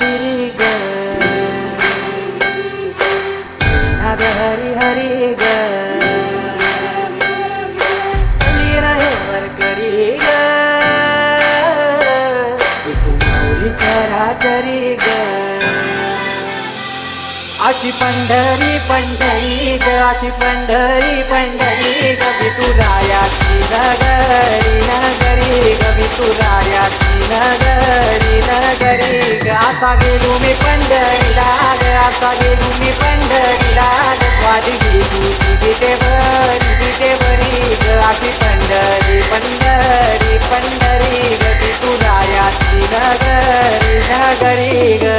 तिरी ग. हरी हरी ग. चली रहे वरकरी ग. इथून माऊली ग. अशी पंढरी पंढरी ग अशी पंढरी पंढरी ग विठुरायाची नगरी नगरी ग विठुरायाची नगरी नगरी ग. असा गेलो मी पंढरीला ग असा गेलो मी पंढरीला ग. स्वादी तुझी बिटे भरी बिटे भरी ग. अशी पंढरी पंढरी पंढरी ग विठुरायाची नगरी नगरी ग.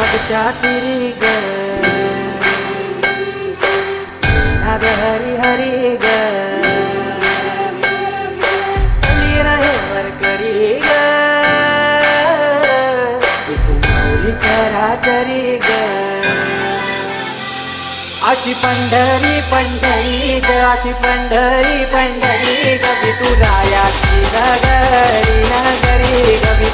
चंद्रभागच्या तिरी ग. नाद हरी हरी ग. चली रहे वरकरी ग. इथून माऊली चराचरी ग. अशी पंढरी पंढरी ग अशी पंढरी पंढरी ग विठुरायाची